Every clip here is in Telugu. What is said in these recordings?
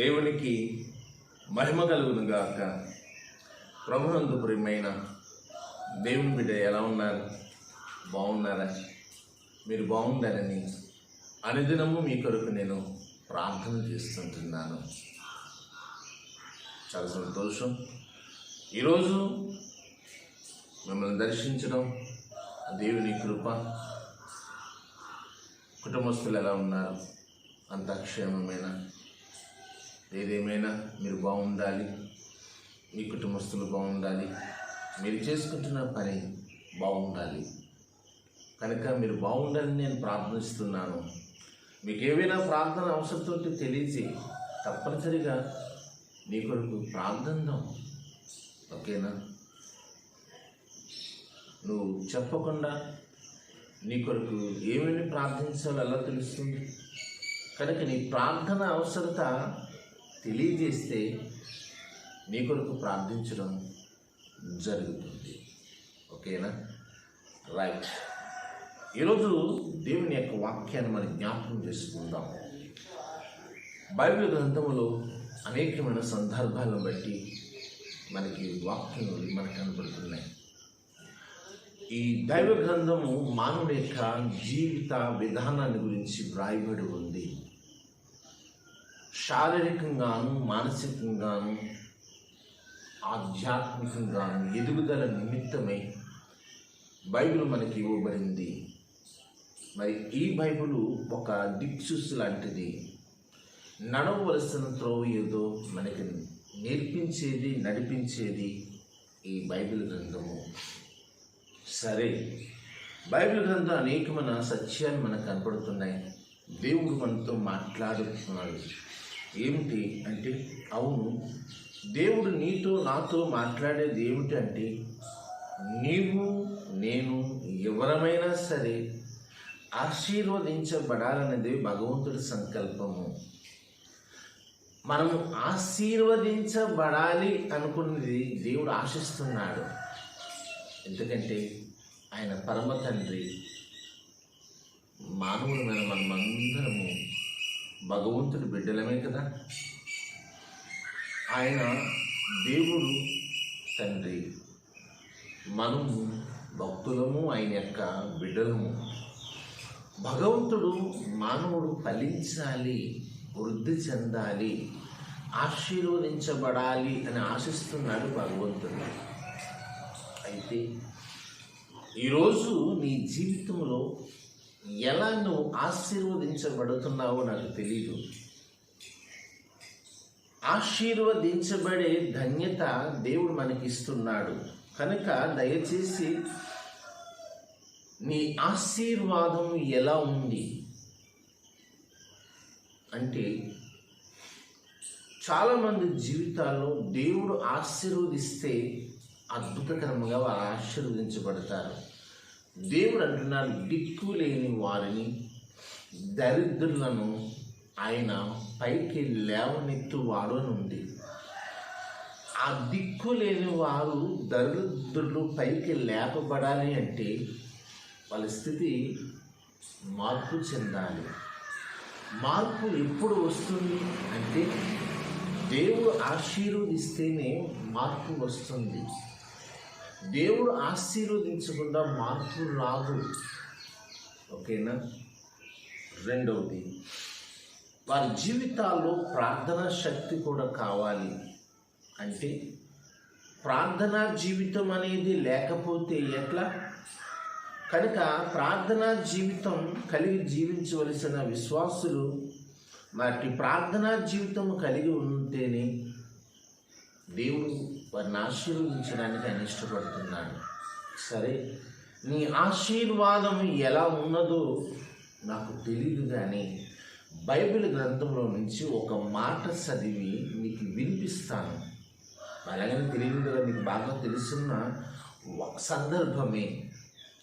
దేవునికి మహిమ కలుగును గాక. ప్రభునందు ప్రియమైన దేవుని బిడ్డ ఎలా ఉన్నారు? బాగున్నారా? మీరు బాగుండాలని అనుదినము మీ కొరకు నేను ప్రార్థన చేస్తుంటున్నాను. చాలా సంతోషం. ఈరోజు మిమ్మల్ని దర్శించడం దేవుని కృప. కుటుంబస్తులు ఎలా ఉన్నారు? అంత క్షేమమైన? ఏదేమైనా మీరు బాగుండాలి మీ కుటుంబస్తులు బాగుండాలి మీరు చేసుకుంటున్న పని బాగుండాలి. కనుక మీరు బాగుండాలని నేను ప్రార్థిస్తున్నాను. మీకు ఏవైనా ప్రార్థన అవసరంతో తెలియచి తప్పనిసరిగా నీ కొరకు ప్రార్థందాం ఓకేనా? నువ్వు చెప్పకుండా నీ కొరకు ఏమేమి ప్రార్థించాలో ఎలా తెలుస్తుంది? కనుక నీ ప్రార్థన అవసరత తెలియజేస్తే నీ కొరకు ప్రార్థించడం జరుగుతుంది. ఓకేనా? రైట్. ఈరోజు దేవుని యొక్క వాక్యాన్ని మనం జ్ఞాపకం చేసుకుందాం. బైబిల్ గ్రంథములో అనేకమైన సందర్భాలను బట్టి మనకి వాక్యములు మనకు కనబడుతున్నాయి. ఈ దైవ గ్రంథము మానవుడి యొక్క జీవిత విధానాన్ని గురించి వ్రాయబడి ఉంది. శారీరకంగాను మానసికంగాను ఆధ్యాత్మికంగాను ఎదుగుదల నిమిత్తమై బైబిల్ మనకి ఇవ్వబడింది. మరి ఈ బైబిల్ ఒక దిక్సూస్ లాంటిది. నడవలసిన త్రోవ ఏదో మనకి నేర్పించేది నడిపించేది ఈ బైబిల్ గ్రంథము. సరే బైబిల్ గ్రంథం అనేకమైన సత్యాలు మనకు కనపడుతున్నాయి. దేవుడు మనతో మాట్లాడుతున్నాడు. ఏమిటి అంటే అవును దేవుడు నీతో నాతో మాట్లాడేది ఏమిటి అంటే నీవు నేను ఎవరమైనా సరే ఆశీర్వదించబడాలనేది భగవంతుడి సంకల్పము. మనము ఆశీర్వదించబడాలి అనుకున్నది దేవుడు ఆశిస్తున్నాడు. ఎందుకంటే ఆయన పరమ తండ్రి మానవులమైన మనమందరము భగవంతుడి బిడ్డలమే కదా. ఆయన దేవుడు తండ్రి. మనము భక్తులము ఆయన యొక్క బిడ్డలము. భగవంతుడు మానవుడు ఫలించాలి వృద్ధి చెందాలి ఆశీర్వదించబడాలి అని ఆశిస్తున్నాడు భగవంతుడు. అయితే ఈరోజు నీ జీవితంలో ఎలా నువ్వు ఆశీర్వదించబడుతున్నావో నాకు తెలియదు ఆశీర్వదించబడే ధన్యత దేవుడు మనకి ఇస్తున్నాడు కనుక దయచేసి నీ ఆశీర్వాదం ఎలా ఉంది? అంటే చాలామంది జీవితాల్లో దేవుడు ఆశీర్వదిస్తే అద్భుతకరంగా వారు ఆశీర్వదించబడతారు. దేవుడు అంటున్నాడు దిక్కు లేని వారిని దరిద్రులను ఆయన పైకి లేవనెత్తువాడు అని ఉంది. ఆ దిక్కు లేని వారు దరిద్రులు పైకి లేపబడాలి అంటే వాళ్ళ స్థితి మార్పు చెందాలి. మార్పు ఎప్పుడు వస్తుంది అంటే దేవుడు ఆశీర్వదిస్తేనే మార్పు వస్తుంది. దేవుడు ఆశీర్వదించకుండా మార్పు రాదు. ఓకేనా? రెండవది వారి జీవితాల్లో ప్రార్థనా శక్తి కూడా కావాలి. అంటే ప్రార్థనా జీవితం అనేది లేకపోతే ఎట్లా? కనుక ప్రార్థనా జీవితం కలిగి జీవించవలసిన విశ్వాసులు వాటి ప్రార్థనా జీవితం కలిగి ఉంటేనే దేవుడు వారిని ఆశీర్వదించడానికి ఆయన ఇష్టపడుతున్నాడు సరే నీ ఆశీర్వాదం ఎలా ఉన్నదో నాకు తెలియదు కానీ బైబిల్ గ్రంథంలో నుంచి ఒక మాట చదివి మీకు వినిపిస్తాను. అలాగని తెలియదు కదా మీకు బాగా తెలుసున్న సందర్భమే.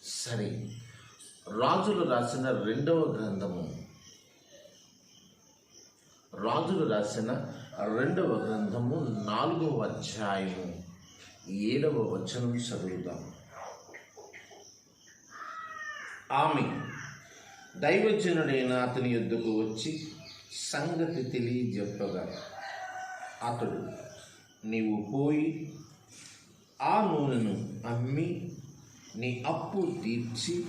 సరే రాజులు రాసిన రెండవ గ్రంథము. రాజులు రాసిన రెండవ గ్రంథము నాలుగవ అధ్యాయము. ఏడవ వచనం చదువుదాం. ఆమె దైవజనుడైన అతని యుద్ధకు వచ్చి సంగతి తెలియజెప్పగా. అతడు నీవు పోయి ఆ నూనెను అమ్మి నీ అప్పు తీర్చి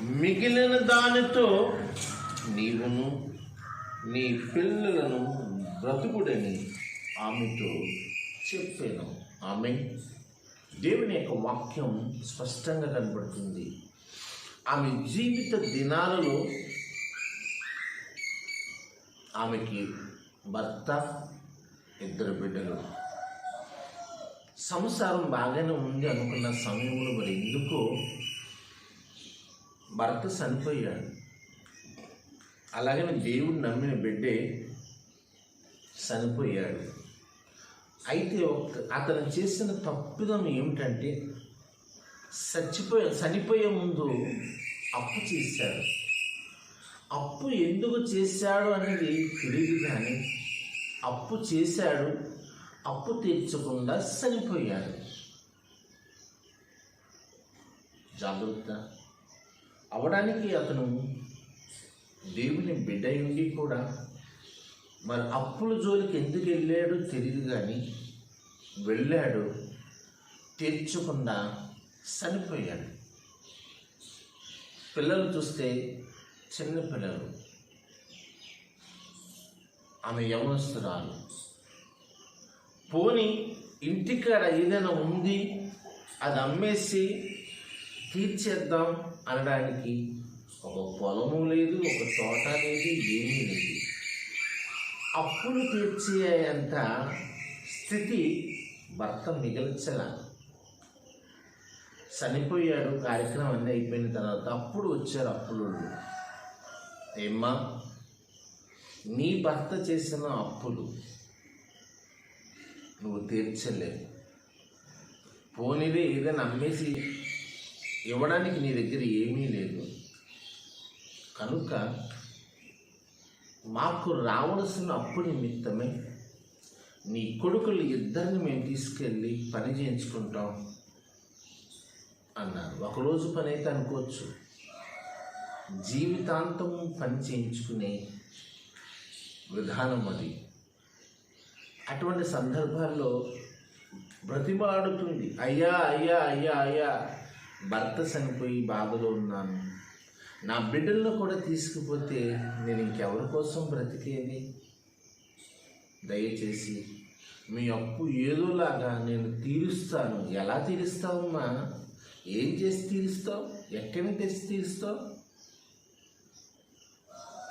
మిగిలిన దానితో నీవును నీ పిల్లలను బ్రతుకుడని ఆమెతో చెప్పాను. ఆమె దేవుని యొక్క వాక్యం స్పష్టంగా కనబడుతుంది. ఆమె జీవిత దినాలలో ఆమెకి భర్త ఇద్దరు బిడ్డలు. సంసారం బాగానే ఉంది అనుకున్న సమయంలో మరి ఎందుకో భర్త చనిపోయాడు. అలాగే దేవుడు నమ్మిన బిడ్డే చనిపోయాడు. అయితే అతను చేసిన తప్పిదం ఏమిటంటే చచ్చిపోయే చనిపోయే ముందు అప్పు చేశాడు. అప్పు ఎందుకు చేశాడు అనేది తెలియదు కానీ అప్పు చేశాడు అప్పు తీర్చకుండా చనిపోయాడు. జాగ్రత్త. అవడానికి అతను దేవుని బిడ్డ ఉండి కూడా మరి అప్పుల జోలికి ఎందుకు వెళ్ళాడో తెలియదు కానీ వెళ్ళాడు తీర్చకుండా చనిపోయాడు. పిల్లలు చూస్తే చిన్న పిల్లలు. ఆమె యవనస్తురాలు. పోని ఇంటికాడ ఏదైనా ఉంది అది అమ్మేసి తీర్చేద్దాం అనడానికి ఒక పొలము లేదు ఒక తోట లేదు ఏమీ లేదు. అప్పులు తీర్చేంత స్థితి భర్త మిగల్చలా. చనిపోయాడు కార్యక్రమం అన్నీ అయిపోయిన తర్వాత అప్పుడు వచ్చారు అప్పులు ఏమ్మా నీ భర్త చేసిన అప్పులు నువ్వు తీర్చలేవు. పోనీదే ఏదైనా అమ్మేసి ఇవ్వడానికి నీ దగ్గర ఏమీ లేదు. కనుక మాకు రావలసిన అప్పు నిమిత్తమే నీ కొడుకులు ఇద్దరిని మేము తీసుకెళ్ళి పని చేయించుకుంటాం అన్నారు. ఒకరోజు పని అయితే అనుకోవచ్చు. జీవితాంతం పని చేయించుకునే విధానం అది. అటువంటి సందర్భాల్లో బ్రతిమాడుతుంది. అయ్యా అయ్యా అయ్యా అయ్యా భర్త చనిపోయి బాధలో ఉన్నాను. నా బిడ్డల్లో కూడా తీసుకుపోతే నేను ఇంకెవరి కోసం బ్రతికేది? దయచేసి మీ అప్పు ఏదోలాగా నేను తీరుస్తాను. ఎలా తీరుస్తావమ్మా ఏం చేసి తీరుస్తావు? ఎక్కడి తెచ్చి తీరుస్తావు?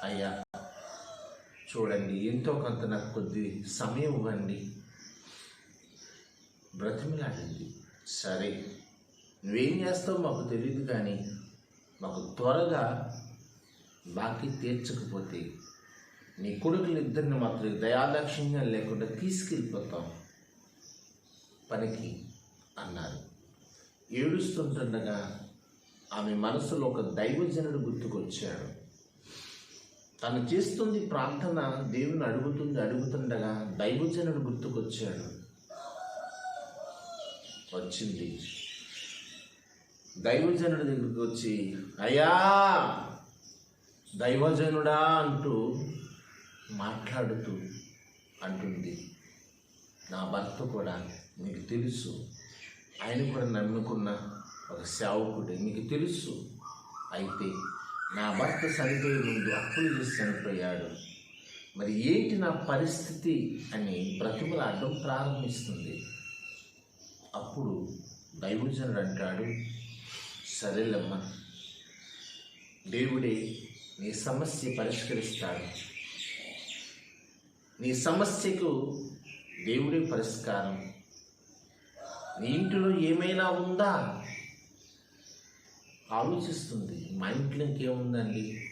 అయ్యా చూడండి ఎంతో కొంత నాకు కొద్ది సమయం ఇవ్వండి. బ్రతిమిలాడింది సరే నువ్వేం చేస్తావు మాకు తెలియదు కానీ మాకు త్వరగా బాకీ తీర్చకపోతే నీ కొడుకులు ఇద్దరిని మాత్రం దయాదాక్షిణ్యం లేకుండా తీసుకెళ్ళిపోతాం. పనికి అన్నారు. ఏడుస్తుంటుండగా ఆమె మనసులో ఒక దైవజనుడు గుర్తుకొచ్చాడు. తను చేస్తుంది ప్రార్థన దేవుని అడుగుతుంది అడుగుతుండగా దైవజనుడు గుర్తుకొచ్చాడు. వచ్చింది దైవజనుడి దగ్గరికి వచ్చి అయ్యా దైవజనుడా అంటూ మాట్లాడుతూ అంటుంది. నా భర్త కూడా మీకు తెలుసు. ఆయన కూడా నమ్ముకున్న ఒక సేవకుడే మీకు తెలుసు. అయితే నా భర్త చనిపోయే ముందు అప్పులు చేసి చనిపోయాడు మరి ఏంటి నా పరిస్థితి అని బ్రతిమలాడడం ప్రారంభిస్తుంది. అప్పుడు దైవజనుడు అంటాడు సరేలమ్మా దేవుడే నీ సమస్య పరిష్కరిస్తాడు. నీ సమస్యకు దేవుడే పరిష్కారం. నీ ఇంటిలో ఏమైనా ఉందా? ఆలోచిస్తుంది. మా ఇంట్లో ఇంకేముందండి?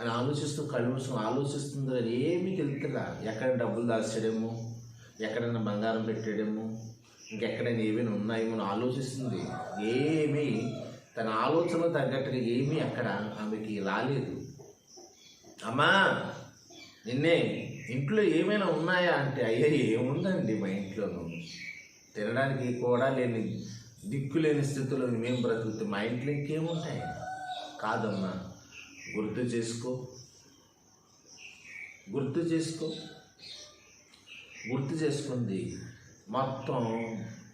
అని ఆలోచిస్తూ కళ్ళు ఆలోచిస్తుంది అని ఏమీ తెలుతులా ఎక్కడ డబ్బులు దాచేయడము ఎక్కడైనా బంగారం పెట్టడము ఇంకెక్కడైనా ఏమైనా ఉన్నాయేమో ఆలోచిస్తుంది? ఏమీ తన ఆలోచన తగ్గట్టుగా ఏమీ అక్కడ ఆమెకి రాలేదు. అమ్మా నిన్నే ఇంట్లో ఏమైనా ఉన్నాయా అంటే అయ్యా ఏముందండి మా ఇంట్లోనూ? తినడానికి కూడా లేని దిక్కు లేని స్థితిలో మేము బ్రతుకుతే మా ఇంట్లో ఇంకేముంటాయి? కాదమ్మా గుర్తు చేసుకో. గుర్తు చేసుకో. గుర్తు చేసుకుంది. మొత్తం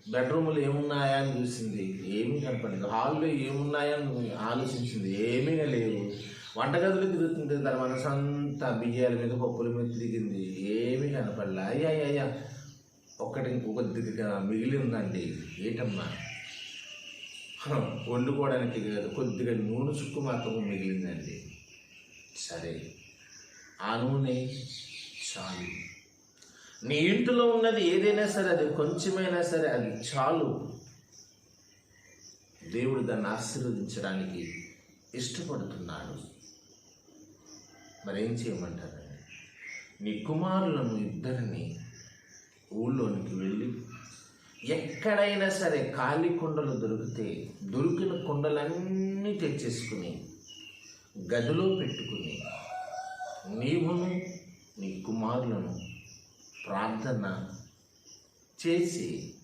బెడ్రూమ్లు ఏమున్నాయా అని చూసింది. ఏమీ కనపడలేదు. హాల్లో ఏమున్నాయని ఆలోచించింది. ఏమీ లేవు. వంటగదిలో తిరుగుతుంది తన మనసంతా బియ్యాల మీద పప్పుల మీద తిరిగింది. ఏమీ కనపడలే. అయ్యా అయ్యా, ఒక్కటి కొద్దిగా మిగిలి ఉందండి ఏటమ్మా? వండుకోవడానికి కాదు. కొద్దిగా నూనె చుక్కు మాత్రం మిగిలిందండి. సరే. ఆ నూనె చాలు. నీ ఇంటిలో ఉన్నది ఏదైనా సరే అది కొంచెమైనా సరే అది చాలు. దేవుడు దాన్ని ఆశీర్వదించడానికి ఇష్టపడుతున్నాడు. మరేం చేయమంటారండి? నీ కుమారులను ఇద్దరిని ఊళ్ళోనికి వెళ్ళి ఎక్కడైనా సరే ఖాళీ కుండలు దొరికితే దొరికిన కుండలన్నీ తెచ్చేసుకుని గదిలో పెట్టుకుని నీవును నీ కుమారులను ప్రార్థన చేసి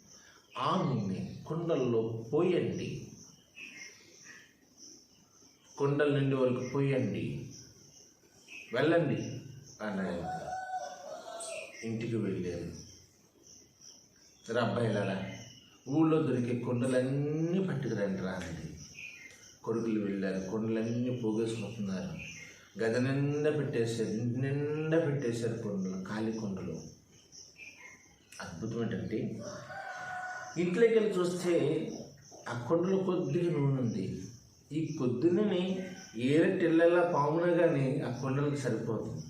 ఆమెని కుండల్లో పోయండి. కుండల నుండి వరకు పోయండి. వెళ్ళండి అన్నాడు ఇంటికి వెళ్ళారు. సరే అబ్బాయిలారా ఊళ్ళో దొరికే కొండలన్నీ పట్టుకురండి రానండి కొడుకులు వెళ్ళారు. కొండలన్నీ పోగేసుకుంటున్నారు. గది నిండా పెట్టేశారు నిండా పెట్టేశారు కొండలు ఖాళీ కొండలు. అద్భుతం ఏంటంటే ఇంట్లోకి వెళ్ళి చూస్తే ఆ కొండలో కొద్దిగా నూనె ఉంది. ఈ కొద్ది నూనె ఏరెట్టెళ్ళలా పామునా కానీ ఆ కొండలకు సరిపోతుంది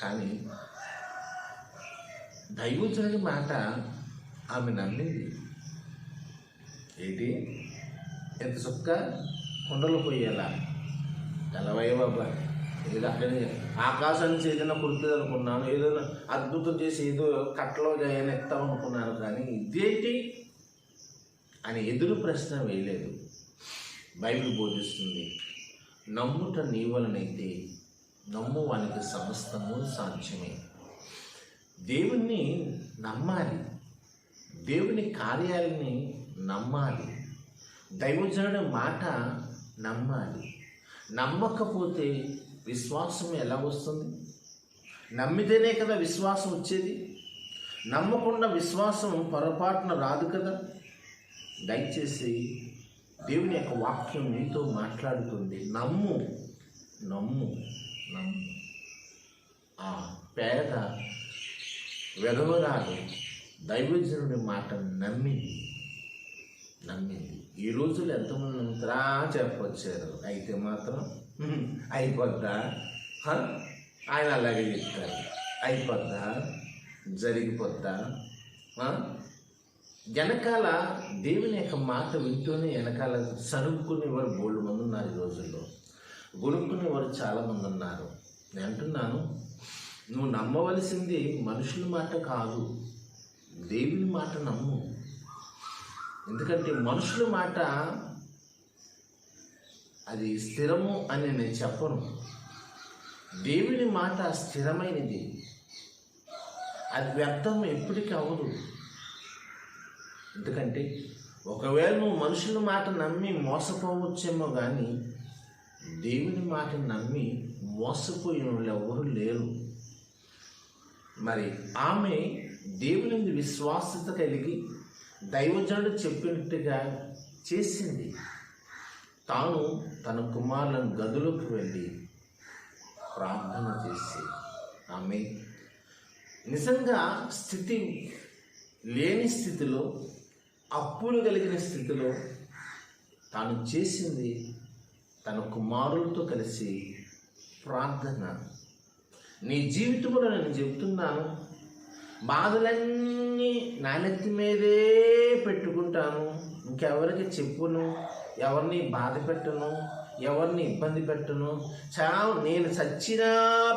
కానీ దైవజనుడి మాట ఆమె నమ్మింది. ఏంటి? ఎంత చొక్క? కుండలు పోయేలా? తెలవయ్య బాబా. ఏదో ఆకాశం నుంచి ఏదైనా కుడుతుంది అనుకున్నాను. ఏదైనా అద్భుతం చేసి ఏదో కట్టలో ఏమైనా ఎత్తాం అనుకున్నాను కానీ ఇదేంటి అని ఎదురు ప్రశ్న వేయలేదు. బైబిల్ బోధిస్తుంది నమ్ముట నీ వలనైతే నమ్ము వానికి సమస్తము సాధ్యమే. దేవుణ్ణి నమ్మాలి దేవుని కార్యాలని నమ్మాలి దైవజనుడి మాట నమ్మాలి. నమ్మకపోతే విశ్వాసం ఎలా వస్తుంది? నమ్మితేనే కదా విశ్వాసం వచ్చేది. నమ్మకుండా విశ్వాసం పొరపాటున రాదు కదా. దయచేసి దేవుని యొక్క వాక్యం నీతో మాట్లాడుతుంది. నమ్ము నమ్ము నమ్ము. ఆ పేద వెధవరాలు దైవజనుడి మాట నమ్మింది నమ్మింది. ఈ రోజులు ఎంతమంది నమ్ముతారా చెప్పొచ్చారు అయితే మాత్రం అయిపోద్దా? ఆయన అలాగే చెప్తారు. అయిపోద్దా? జరిగిపోద్దా? వెనకాల దేవుని యొక్క మాట వింటూనే వెనకాల సరుక్కునేవారు బోల్డ్ మంది ఉన్నారు ఈ రోజుల్లో. గొనుక్కునేవారు చాలామంది ఉన్నారు. నేను అంటున్నాను నువ్వు నమ్మవలసింది మనుషుల మాట కాదు. దేవుని మాట నమ్ము. ఎందుకంటే మనుషుల మాట అది స్థిరము అని నేను చెప్పను. దేవుని మాట స్థిరమైనది. అది వ్యర్థం ఎప్పటికీ అవ్వదు. ఎందుకంటే ఒకవేళ నువ్వు మనుషుల మాట నమ్మి మోసపోవచ్చేమో కానీ దేవుని మాట నమ్మి మోసపోయిన వాళ్ళు ఎవరు లేరు. మరి ఆమె దేవుని విశ్వాసత కలిగి దైవజనుడు చెప్పినట్టుగా చేసింది. తాను తన కుమారులను గదులకు వెళ్ళి ప్రార్థన చేసి ఆమె నిజంగా స్థితి లేని స్థితిలో అప్పులు కలిగిన స్థితిలో తాను చేసింది తన కుమారులతో కలిసి ప్రార్థన. నీ జీవితంలో నేను చెప్తున్నాను బాధలన్నీ నానెత్తి మీదే పెట్టుకుంటాను. ఇంకెవరికి చెప్పును? ఎవరిని బాధ పెట్టను? ఎవరిని ఇబ్బంది పెట్టను? చాలా నేను చచ్చినా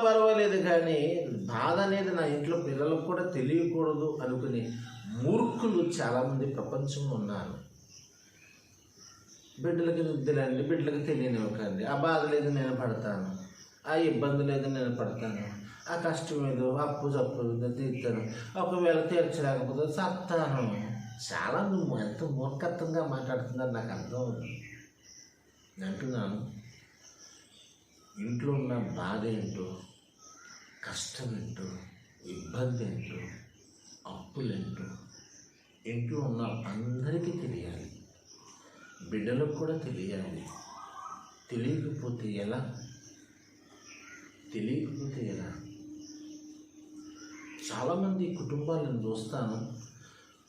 పర్వాలేదు కానీ బాధ అనేది నా ఇంట్లో పిల్లలకు కూడా తెలియకూడదు అనుకునే మూర్ఖులు చాలామంది ప్రపంచంలో ఉన్నారు. బిడ్డలకి వద్దులండి బిడ్డలకి తెలియనివ్వకండి. ఆ బాధ లేదు నేను పడతాను. ఆ ఇబ్బంది ఏదో నేను పడతాను. ఆ కష్టం ఏదో అప్పు తప్పు ఏదో తీర్తాను ఒకవేళ తీర్చలేకపోతే సత్తాను. చాలా నువ్వు ఎంత మూర్ఖత్వంగా మాట్లాడుతుందని నాకు అర్థం అంటున్నాను. ఇంట్లో ఉన్న బాధ ఏంటో కష్టం ఏంటో ఇబ్బంది ఏంటో అప్పులేంటో ఇంట్లో ఉన్న అందరికీ తెలియాలి. బిడ్డలకు కూడా తెలియాలి. తెలియకపోతే ఎలా? తెలియకపోతే ఎలా? చాలామంది కుటుంబాలను చూస్తాను.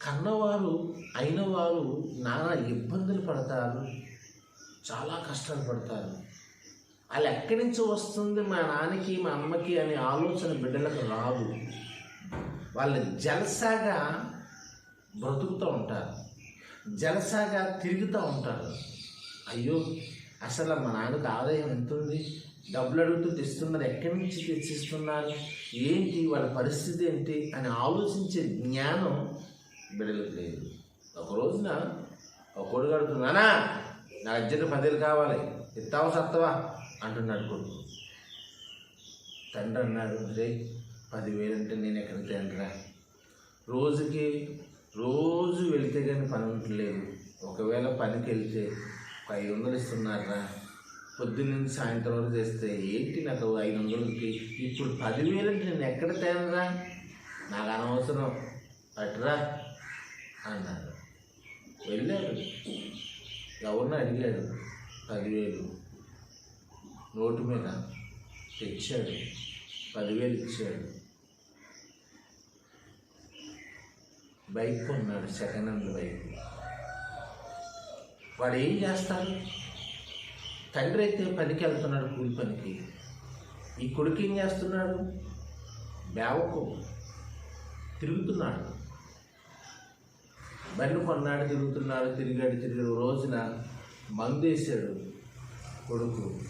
కన్నవారు అయిన వారు నానా ఇబ్బందులు పడతారు. చాలా కష్టాలు పడతారు. వాళ్ళు ఎక్కడి నుంచి వస్తుంది మా నాన్నకి మా అమ్మకి అనే ఆలోచన బిడ్డలకు రాదు. వాళ్ళు జలసాగా బ్రతుకుతూ ఉంటారు. జలసాగా తిరుగుతూ ఉంటారు. అయ్యో అసలు మా నాన్నకు ఆదాయం ఎంత ఉంది? డబ్బులు అడుగుతూ తెస్తున్నారు ఎక్కడి నుంచి తెచ్చిస్తున్నారు? ఏంటి వాళ్ళ పరిస్థితి ఏంటి అని ఆలోచించే జ్ఞానం బిడ్డలకు లేదు. ఒక రోజున ఒక కొడుకు అడుగుతున్నానా నా అర్జెంట్ పదేలు కావాలి ఇస్తావా సత్తవా? అంటున్నాడు కొడుకు. తండ్రి అన్నాడు రే పదివేలు అంటే నేను ఎక్కడికి తండ్రా రోజుకి రోజు వెళితే కానీ పని ఉండలేదు ఒకవేళ పనికి వెళ్తే ఒక ఐదు వందలు ఇస్తున్నారా పొద్దున్న సాయంత్రం వరకు చేస్తే ఏంటి నాకు ఐదు వందలకి? ఇప్పుడు పదివేలు అంటే నేను ఎక్కడ తేనరా? నాకు అనవసరం. అట్రా అన్నాడు వెళ్ళాడు. ఎవరిని అడిగాడు. పదివేలు. నోటు మీద తెచ్చాడు. పదివేలు ఇచ్చాడు. బైక్ కొన్నాడు సెకండ్ హ్యాండ్ బైక్. వాడు ఏం చేస్తారు తండ్రి అయితే పనికి వెళ్తున్నాడు కూలి పనికి. ఈ కొడుకు ఏం చేస్తున్నాడు? బేవకు తిరుగుతున్నాడు. బండి కొన్నాడు తిరుగుతున్నాడు తిరిగాడు తిరిగాడు. రోజున మందేశాడు కొడుకు.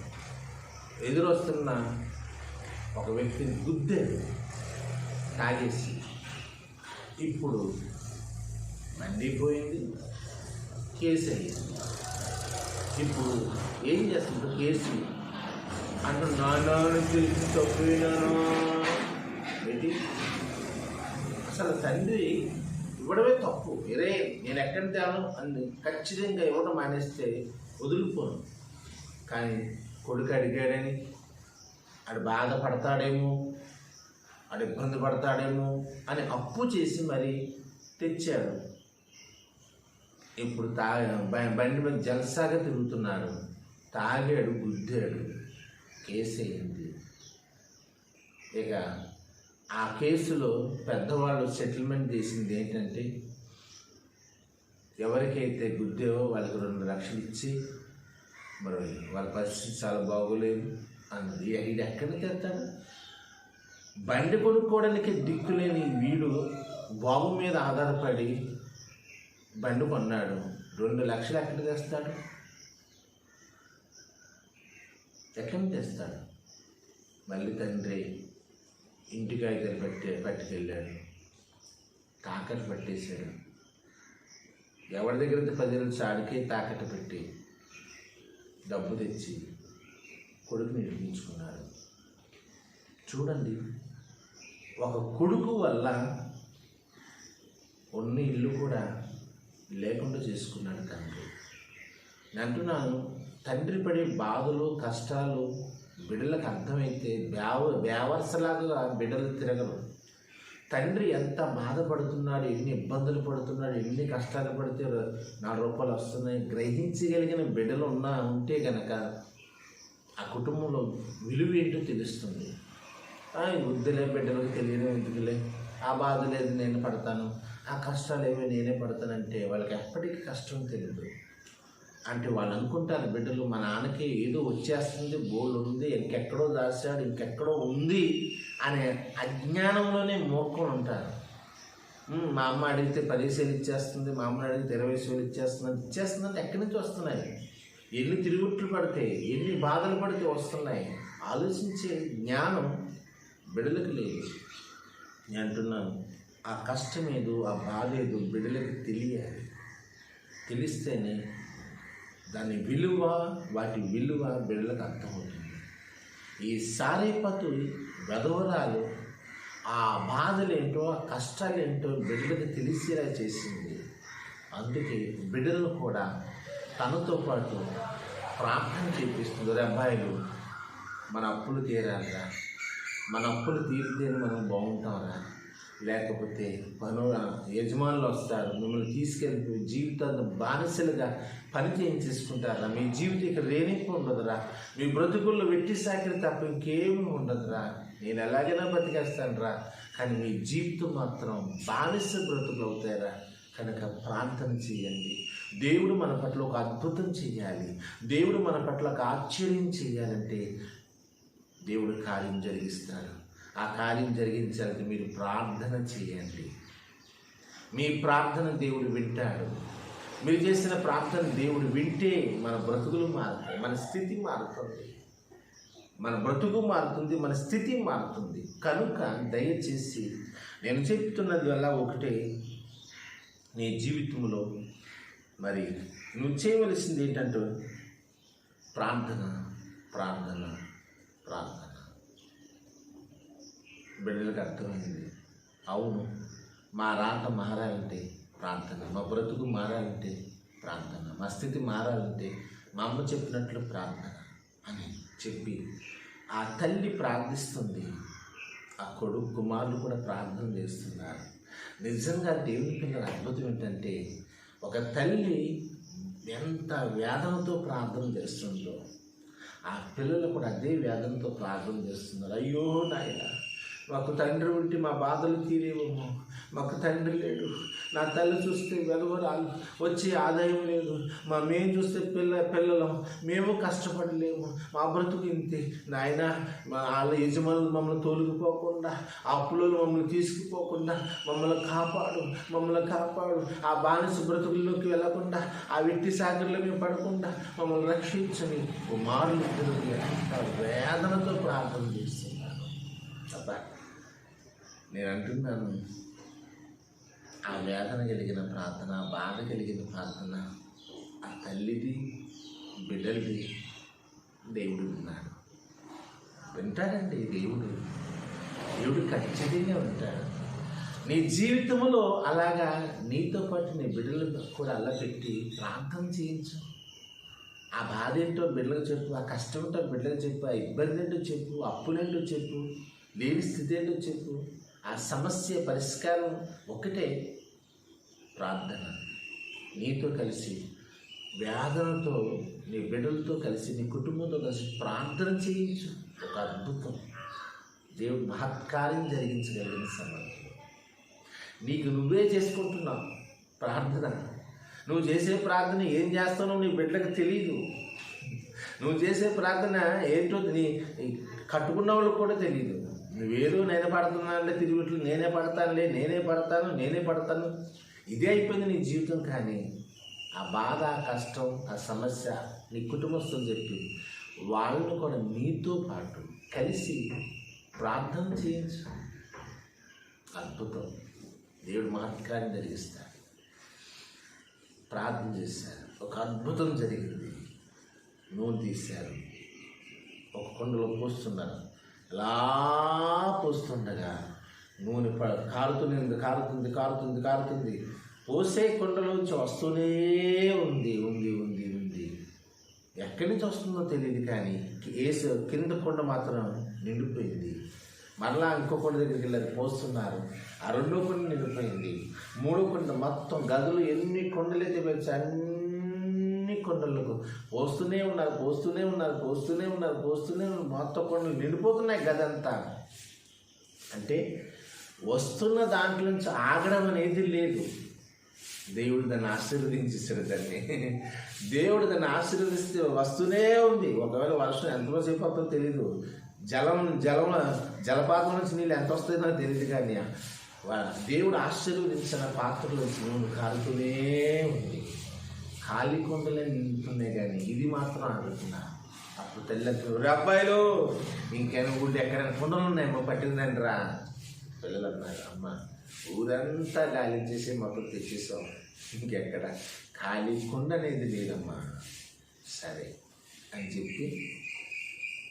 ఎదురొస్తున్న ఒక వ్యక్తిని గుద్దాడు తాగేసి. ఇప్పుడు మండిపోయింది కేసు అయ్యింది ఇప్పుడు ఏం చేస్తుందో కేసు అంటే నాన్న తెలిసి తప్పినాను ఏంటి? అసలు తండ్రి ఇవ్వడమే తప్పు. వేరే నేను ఎక్కడ తేను అని ఖచ్చితంగా ఇవ్వడం మానేస్తే వదిలిపోను కానీ కొడుకు అడిగాడని ఆడు బాధపడతాడేమో ఆడు ఇబ్బంది పడతాడేమో అని అప్పు చేసి మరి తెచ్చాడు. ఇప్పుడు తా బ- బండి మీద జలసాగా తిరుగుతున్నారు. తాగాడు గుద్దాడు. కేసు అయింది ఇక ఆ కేసులో పెద్దవాళ్ళు సెటిల్మెంట్ చేసింది ఏంటంటే ఎవరికైతే గుద్దేవో వాళ్ళకి రెండు లక్షలు ఇచ్చి మరి వాళ్ళ పరిస్థితి చాలా బాగోలేదు అన్నది. ఇది ఎక్కడికి వెళ్తాడు? బండి కొనుక్కోవడానికి దిక్కులేని వీడు బాబు మీద ఆధారపడి బండి కొన్నాడు. రెండు లక్షలు ఎక్కడ తెస్తాడు? ఎక్కడ తెస్తాడు? మళ్ళీ తండ్రి ఇంటికి దగ్గర పట్టి పట్టుకెళ్ళాడు. తాకట్టు పట్టేశాడు. ఎవరి దగ్గర అయితే పది రోజులు తాకట్టు పెట్టి డబ్బు తెచ్చి కొడుకుని నిర్మించుకున్నాడు చూడండి ఒక కొడుకు వల్ల ఉన్న ఇల్లు కూడా లేకుండా చేసుకున్నాడు తండ్రి. నేను అంటున్నాను తండ్రి పడే బాధలు కష్టాలు బిడ్డలకు అర్థమైతే బ్యావ బ్యావర్సలాగా బిడ్డలు తిరగరు. తండ్రి ఎంత బాధపడుతున్నాడు ఎన్ని ఇబ్బందులు పడుతున్నాడు ఎన్ని కష్టాలు పడితే నాలుగు రూపాయలు వస్తున్నాయి గ్రహించగలిగిన బిడ్డలు ఉన్నా ఉంటే గనక ఆ కుటుంబంలో విలువ ఏంటో తెలుస్తుంది. ఆ, వద్దులే బిడ్డలకు తెలియదు ఎందుకులే? ఆ బాధ లేదు నేను పడతాను. ఆ కష్టాలు ఏమి నేనే పడతానంటే వాళ్ళకి ఎప్పటికీ కష్టం తెలియదు అంటే వాళ్ళు అనుకుంటారు బిడ్డలు మా నాన్నకి ఏదో వచ్చేస్తుంది బోల్ ఉంది ఇంకెక్కడో దాచాడు ఇంకెక్కడో ఉంది అనే అజ్ఞానంలోనే మోక్కుని ఉంటారు. మా అమ్మ అడిగితే పదివేలు ఇచ్చేస్తుంది మా అమ్మ అడిగితే ఇరవై సేలు ఇచ్చేస్తుంది ఇచ్చేస్తుందంటే ఎక్కడి నుంచి వస్తున్నాయి? ఎన్ని తిరుగుట్లు పడితే ఎన్ని బాధలు పడితే వస్తున్నాయి? ఆలోచించే జ్ఞానం బిడ్డలకు లేదు. నేను అంటున్నాను ఆ కష్టం ఏదో ఆ బాధ ఏదో బిడ్డలకు తెలియాలి. తెలిస్తేనే దాని విలువ వాటి విలువ బిడ్డలకు అర్థమవుతుంది. ఈ సారేపతు వెధవరాలు ఆ బాధలేంటో ఆ కష్టాలేంటో బిడ్డలకు తెలిసేలా చేసింది. అందుకే బిడ్డలు కూడా తనతో పాటు ప్రార్థన చేపిస్తుంది అబ్బాయిలు మన అప్పులు తీరాలిరా. మన అప్పులు తీరితేనే మనం బాగుంటాంరా లేకపోతే పను యజమానులు వస్తారు. మిమ్మల్ని తీసుకెళ్ళి జీవితాన్ని బానిసలుగా పని చేయించేసుకుంటారా? మీ జీవితం ఇక్కడ లేనిపో ఉండదురా. మీ బ్రతుకుల్లో వెట్టి సాకిరి తప్ప ఇంకేమీ ఉండదురా. నేను ఎలాగైనా బతికేస్తాను రా కానీ మీ జీవితం మాత్రం బానిస బ్రతుకులు అవుతారా కనుక ప్రార్థన చేయండి. దేవుడు మన పట్ల ఒక అద్భుతం చేయాలి. దేవుడు మన పట్ల ఒక ఆశ్చర్యం చేయాలంటే దేవుడు కార్యం జరిగిస్తాడు. ఆ కార్యం జరిగించాలంటే మీరు ప్రార్థన చేయండి. మీ ప్రార్థన దేవుడు వింటాడు. మీరు చేసిన ప్రార్థన దేవుడు వింటే మన బ్రతుకులు మారుతాయి మన స్థితి మారుతుంది. మన బ్రతుకు మారుతుంది మన స్థితి మారుతుంది. కనుక దయచేసి నేను చెప్తున్నది వల్ల ఒకటే నీ జీవితంలో మరి నువ్వు చేయవలసింది ఏంటంటే ప్రార్థన ప్రార్థన ప్రార్థన. బిడ్డలకు అర్థమైంది. అవును మా రాత మారాలంటే ప్రార్థన మా బ్రతుకు మారాలంటే ప్రార్థన మా స్థితి మారాలంటే మా అమ్మ చెప్పినట్లు ప్రార్థన అని చెప్పి ఆ తల్లి ప్రార్థిస్తుంది. ఆ కొడుకు కుమారులు కూడా ప్రార్థన చేస్తున్నారు. నిజంగా దేవుని పిల్లల అద్భుతం ఏంటంటే ఒక తల్లి ఎంత వేదనతో ప్రార్థన చేస్తుందో ఆ పిల్లలు కూడా అదే వేదనతో ప్రార్థన చేస్తున్నారు. అయ్యో నాయన మాకు తండ్రి ఉంటే మా బాధలు తీరేవము. మాకు తండ్రి లేడు. నా తల్లి చూస్తే వెలువరాలు వచ్చే ఆదాయం లేదు. మా మేము చూస్తే పిల్ల పిల్లలం. మేము కష్టపడలేము. మా బ్రతుకు ఇంతే. నాయన మా వాళ్ళ యజమానులు మమ్మల్ని తోలుకుపోకుండా అప్పులలో మమ్మల్ని తీసుకుపోకుండా మమ్మల్ని కాపాడు మమ్మల్ని కాపాడు. ఆ బానిస బ్రతుకుల్లోకి వెళ్ళకుండా ఆ వ్యక్తి సాగర్లో మేము పడకుండా మమ్మల్ని రక్షించని కుమారులు వేదనతో ప్రార్థన నేను అంటున్నాను ఆ వేదన కలిగిన ప్రార్థన బాధ కలిగిన ప్రార్థన ఆ తల్లిది బిడ్డలది దేవుడు విన్నాడు. వింటాడండి దేవుడు. దేవుడు ఖచ్చితంగా వింటాడు. నీ జీవితంలో అలాగా నీతో పాటు నీ బిడ్డలను కూడా అల్లపెట్టి ప్రార్థన చేయించు. ఆ బాధ ఏంటో బిడ్డలకు చెప్పు ఆ కష్టం ఏంటో బిడ్డలకు చెప్పు ఆ ఇబ్బంది ఏంటో చెప్పు అప్పులేంటో చెప్పు లేని స్థితి ఏంటో చెప్పు. ఆ సమస్య పరిష్కారం ఒకటే ప్రార్థన. నీతో కలిసి వేదనతో నీ బిడ్డలతో కలిసి నీ కుటుంబంతో కలిసి ప్రార్థన చేయించు. ఒక అద్భుతం. దేవుడు మహత్కార్యం జరిగించగలిగిన సమర్థం నీకు నువ్వే చేసుకుంటున్నావు ప్రార్థన. నువ్వు చేసే ప్రార్థన ఏం చేస్తానో నీ బిడ్డలకు తెలియదు నువ్వు చేసే ప్రార్థన ఏంటో నీ కట్టుకున్న వాళ్ళకి కూడా తెలియదు నువ్వేదో నేనే పడుతున్నానులే తిరుగుట్లు నేనే పడతానులే నేనే పడతాను నేనే పడతాను. ఇదే అయిపోయింది నీ జీవితం కానీ ఆ బాధ ఆ కష్టం ఆ సమస్య నీ కుటుంబస్తులు చెప్పి వాళ్ళను కూడా నీతో పాటు కలిసి ప్రార్థన చేయించు. అద్భుతం. దేవుడు మహత్కారం జరిగిస్తాడు. ప్రార్థన చేశారు. ఒక అద్భుతం జరిగింది. నూనె తీశారు. ఒక కొండలో పోస్తున్నారు. అలా పోస్తుండగా నూనె ప కారుతుంది కారుతుంది కారుతుంది కారుతుంది. పోసే కొండలోంచి వస్తూనే ఉంది ఉంది ఉంది ఉంది. ఎక్కడి నుంచి వస్తుందో తెలియదు కానీ ఏసు కింద కొండ మాత్రం నిండిపోయింది. మరలా ఇంకో కొండ దగ్గరికి వెళ్ళారు పోస్తున్నారు. ఆ రెండో కొండ నిండిపోయింది. మూడో కొండ మొత్తం గదులు ఎన్ని కొండలైతే పెంచి అన్ని కొండలకు. పోస్తూనే ఉన్నారు పోస్తూనే ఉన్నారు పోస్తూనే ఉన్నారు పోస్తూనే ఉన్నారు. మొత్తం కొండలు నిండిపోతున్నాయి గదంతా అంటే వస్తున్న దాంట్లో నుంచి ఆగడం అనేది లేదు. దేవుడు దాన్ని ఆశీర్వదించేసాడు దాన్ని. దేవుడు దాన్ని ఆశీర్వదిస్తే వస్తూనే ఉంది. ఒకవేళ వర్షం ఎంతమంది సేపు తెలియదు తెలీదు. జలం జలం జలపాతం నుంచి నీళ్ళు ఎంత వస్తాయో తెలియదు కానీ దేవుడు ఆశీర్వదించిన పాత్రలో నువ్వు కారుతూనే ఉంది. ఖాళీ కొండలే నింపుతున్నాయి కానీ ఇది మాత్రం అడుగుతున్నా. అప్పుడు తెల్లకి అబ్బాయిలు ఇంకైనా ఊళ్ళో ఎక్కడైనా కుండలు ఉన్నాయేమో పట్టిందండి రా. పిల్లలు అన్నారు అమ్మ ఊరంతా గాలి చేసి మొత్తం తెచ్చేసాం. ఇంకెక్కడ? ఖాళీ కుండ అనేది లేదమ్మా. సరే అని చెప్పి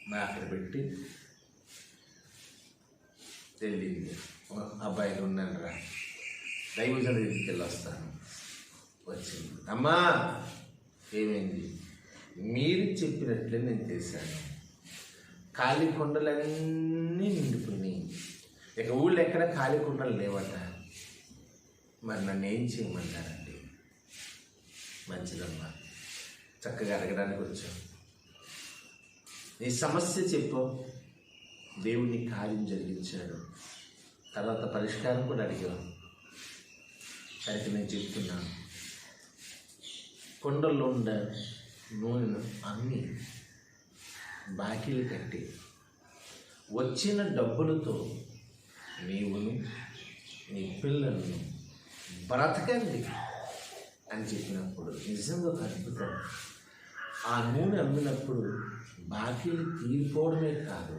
మా అక్కడ పెట్టి వెళ్ళింది. అబ్బాయిలు ఉన్నాను రా. దైవజన దగ్గరికి వస్తాను వచ్చింది. అమ్మా ఏమైంది? మీరు చెప్పినట్లే నేను చేశాను. ఖాళీ కొండలన్నీ నిండిపోయినాయి. ఇక ఊళ్ళో ఎక్కడ ఖాళీ కుండలు లేవట? మరి నన్ను ఏం చేయమంటారండి? మంచిదమ్మా. చక్కగా అడగడానికి వచ్చాం నీ సమస్య చెప్పు. దేవుడిని కార్యం జరిగించాడు. తర్వాత పరిష్కారం కూడా అడిగాం కనుక నేను చెప్తున్నాను కొండల్లో ఉండ నూనెను అన్ని బాకీలు కట్టి వచ్చిన డబ్బులతో నీవును నీ పిల్లలను బ్రతకండి అని చెప్పినప్పుడు నిజంగా ఒక అద్భుతం. ఆ నూనె అమ్మినప్పుడు బాకీలు తీరిపోవడమే కాదు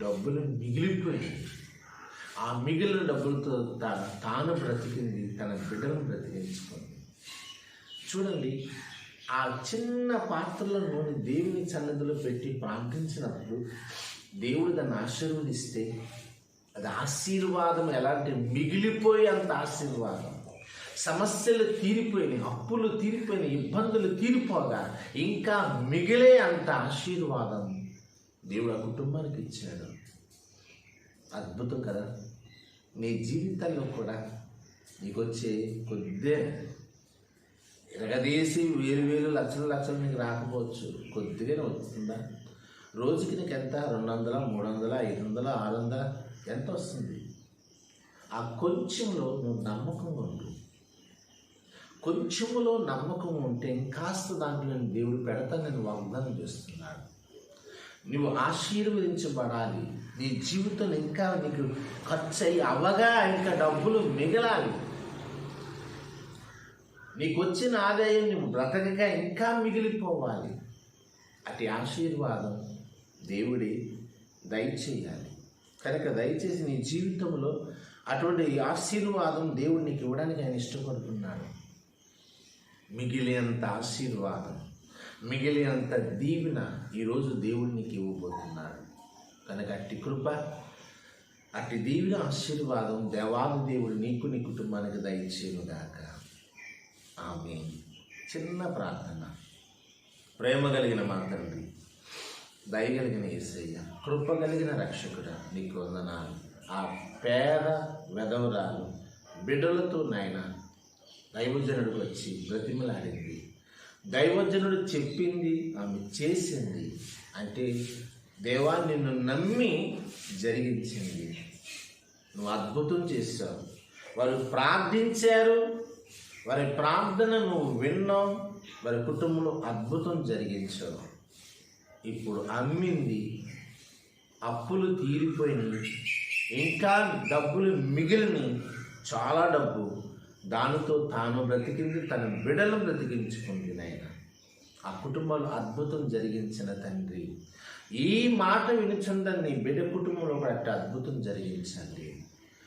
డబ్బులు మిగిలిపోయాయి. ఆ మిగిలిన డబ్బులతో తాను బ్రతికింది తన బిడ్డను బ్రతికించుకుంది. చూడండి ఆ చిన్న పాత్రలను దేవుని సన్నిధిలో పెట్టి ప్రార్థించినప్పుడు దేవుడు దాన్ని ఆశీర్వదిస్తే అది ఆశీర్వాదం ఎలాంటి మిగిలిపోయే అంత ఆశీర్వాదం. సమస్యలు తీరిపోయినాయి అప్పులు తీరిపోయినాయి ఇబ్బందులు తీరిపోగా ఇంకా మిగిలే అంత ఆశీర్వాదం దేవుడు ఆ కుటుంబానికి ఇచ్చాడు. అద్భుతం కదా? నీ జీవితంలో కూడా నీకు వచ్చే కొద్దే ఎగదీసి వేలు వేలు లక్షల లక్షలు నీకు రాకపోవచ్చు. కొద్దిగానే వస్తుందా రోజుకి నీకు ఎంత? రెండు వందల మూడు వందల ఐదు వందల ఆరు వందల ఎంత వస్తుంది? ఆ కొంచెంలో నువ్వు నమ్మకం ఉండు. కొంచెములో నమ్మకం ఉంటే ఇంకాస్త దాంట్లో నేను దేవుడు పెడతానని వాగ్దానం చేస్తున్నాడు నువ్వు ఆశీర్వదించబడాలి. నీ జీవితం ఇంకా నీకు ఖర్చు అయ్యి అవగా ఇంకా డబ్బులు మిగలాలి. నీకు వచ్చిన ఆదాయం నువ్వు బ్రతకగా ఇంకా మిగిలిపోవాలి. అటు ఆశీర్వాదం దేవుడి దయచేయాలి కనుక దయచేసి నీ జీవితంలో అటువంటి ఆశీర్వాదం దేవుడు నీకు ఇవ్వడానికి ఆయన ఇష్టపడుతున్నాడు. మిగిలినంత ఆశీర్వాదం మిగిలినంత దీవెన ఈరోజు దేవుడు నీకు ఇవ్వబోతున్నాడు. కనుక అట్టి కృప అట్టి దీవెన ఆశీర్వాదం దేవాది దేవుడు నీకు నీ కుటుంబానికి దయచేయుగాక ఆమె చిన్న ప్రార్థన. ప్రేమ కలిగిన మా తండ్రి దయగలిగిన ఏసయ్య కృప కలిగిన రక్షకుడ నీకు వందనాలు. ఆ పేద వెదవరాలు బిడ్డలతో నాయన దైవజనుడికి వచ్చి బ్రతిమలాడింది. దైవజనుడు చెప్పింది ఆమె చేసింది అంటే దేవా నిన్ను నమ్మి జరిగించింది. నువ్వు అద్భుతం చేశావు. వారు ప్రార్థించారు వారి ప్రార్థన నువ్వు విన్నావు వారి కుటుంబంలో అద్భుతం జరిగించావు ఇప్పుడు అమ్మింది అప్పులు తీరిపోయినాయి ఇంకా డబ్బులు మిగిలిన చాలా డబ్బు. దానితో తాను బ్రతికింది తన బిడలు బ్రతికించుకుంది నాయన. ఆ కుటుంబంలో అద్భుతం జరిగించిన తండ్రి. ఈ మాట వినుచుందని బిడ్డ కుటుంబంలో కూడా అట్ట అద్భుతం జరిగించండి.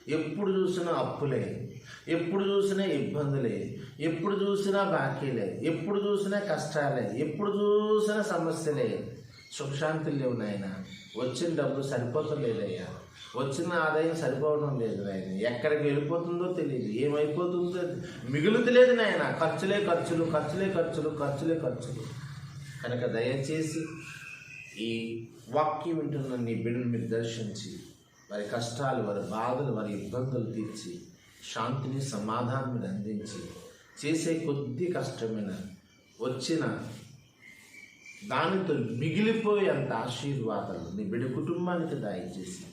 ఎప్పుడు చూసినా అప్పులే. ఎప్పుడు చూసినా ఇబ్బందులే. ఎప్పుడు చూసినా బాకీలే. ఎప్పుడు చూసినా కష్టాలే. ఎప్పుడు చూసినా సమస్యలే. సుఖశాంతులు లేవు నాయన. వచ్చిన డబ్బు సరిపోతలేదయ్యా వచ్చిన ఆదాయం సరిపోవడం లేదు నాయన. ఎక్కడికి వెళ్ళిపోతుందో తెలియదు. ఏమైపోతుందో మిగులుతలేదు నాయన. ఖర్చులే ఖర్చులు ఖర్చులే ఖర్చులు ఖర్చులే ఖర్చులు. కనుక దయచేసి ఈ వాక్యం వింటున్న నీ బిడ్డను మీరు దర్శించి వారి కష్టాలు వారి బాధలు వారి ఇబ్బందులు తీర్చి శాంతిని సమాధానం అందించి చేసే కొద్ది కష్టమైన వచ్చిన దానితో మిగిలిపోయేంత ఆశీర్వాదాలు నీ బిడ్డ కుటుంబానికి దయచేసి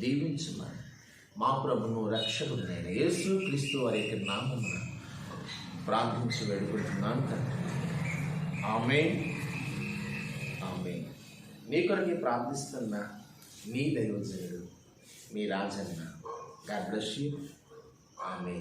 దీవించమని మా ప్రభును రక్షకుడు నేను యేసు క్రీస్తు వారి యొక్క నామమున ప్రార్థించి వేడుకుంటున్నాను తండ్రి. ఆమె ఆమె నీ కొరకి ప్రార్థిస్తున్న నీ దైవజనుడు మీ రాజన్న గాడ్ బ్లెస్ యూ ఆమె